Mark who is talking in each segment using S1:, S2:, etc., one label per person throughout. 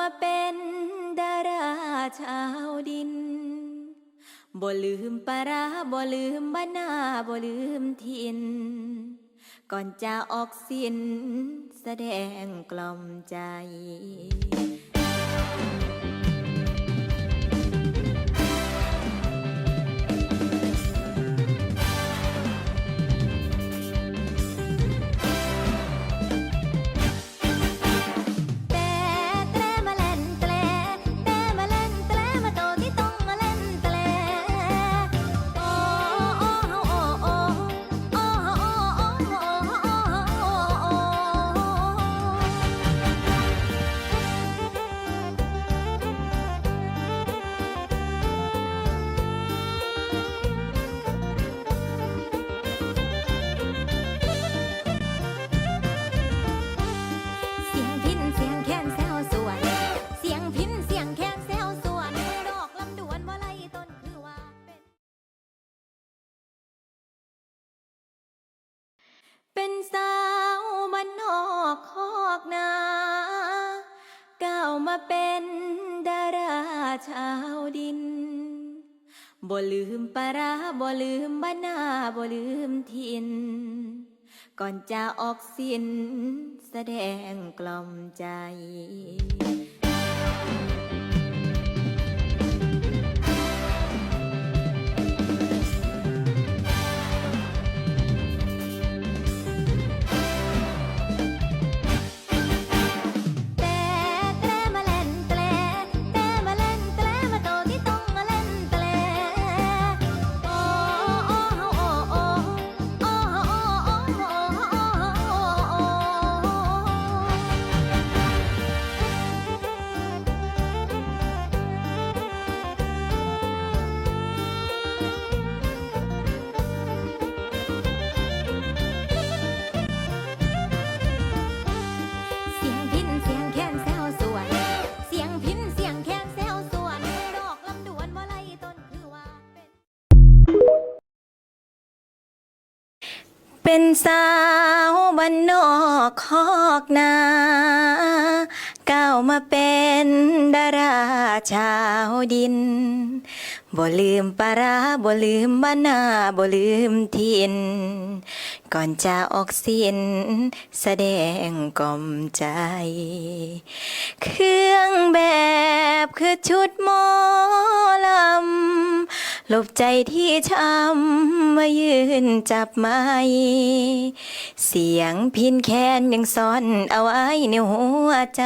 S1: มาเป็นดาราชาวดิน บ่ลืมปาราบ่ลืมบ้านนาบ่ลืมทิน ก่อนจะออกสินแสดงกล่อมใจ เป็นสาวบ้านนอกคอกนาก้าวมาเป็นดาราชาวดิน บ่ลืมปาราบ่ลืมบ้านนาบ่ลืมถิ่นก่อนจะออกสินแสดงกล่อมใจ เป็นสาวบ้านนอกคอกนาก้าวมาเป็นดาราชาวดิน บ่ลืมปาราบ่ลืมบ้านนาบ่ลืมถิ่นก่อนจะออกสินแสดงกล่อมใจ เครื่องแบบคือชุดหมอลำ ลบใจที่ช้ำมายืนจับไม้เสียงพินแคนยังซ่อนเอาไว้ในหัวใจ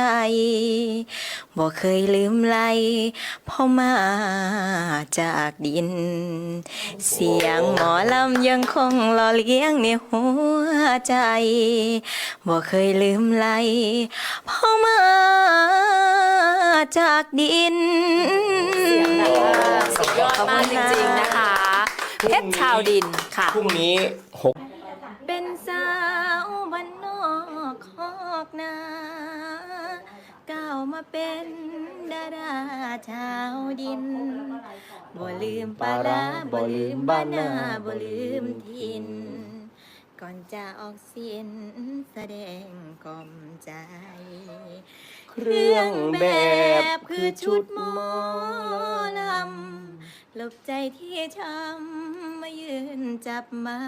S1: บ่เคยลืมไหลพ่อมาจากดิน เสียงหมอลำยังคงหล่อเลี้ยงในหัวใจบ่เคยลืมไหลพ่อมาจากดิน
S2: เสียงนะคะสุดยอดมากจริงๆนะคะเพชรชาวดินค่ะ
S3: พรุ่งนี้หก
S1: เป็นสาวบ้านนอกคอกนาก้าวมาเป็นดาราชาวดิน บ่ลืมปลาร้าบ่ลืมบ้านนาบ่ลืมถิ่น ก่อนจะออกเสียนแสดงกล่อมใจ
S3: เครื่องแบบคือชุดหมอ
S1: ลำ หลบใจที่ช้ำมายืนจับไม้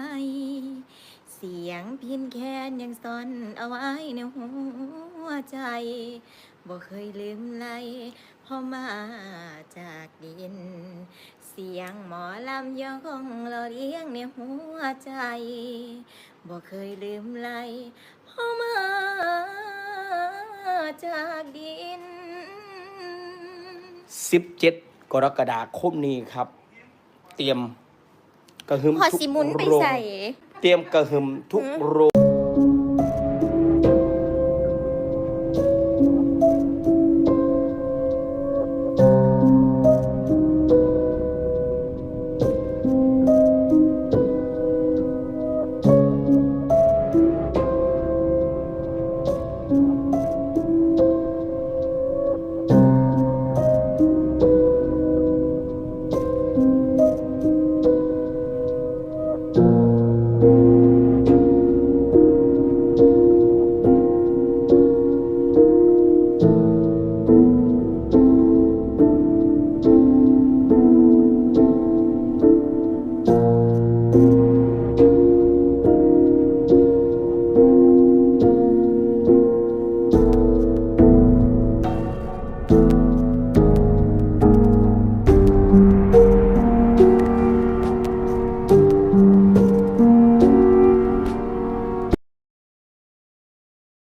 S1: เสียงพินแคนยังซ่อนเอาไว้ในหัวใจบ่เคยลืมไหลพอมาจากดิน เสียงหมอลำยังคงหล่อเลี้ยงในหัวใจบ่เคยลืมไหลพอมาจากดิน
S3: 17 กรกฎาคมนี้ครับ เตรียมกระหึ่ม
S1: พอ
S3: ทุก
S1: สิหมุนไป
S3: โรง
S1: ใส่
S3: เตรียมกระหึ่มทุกโรง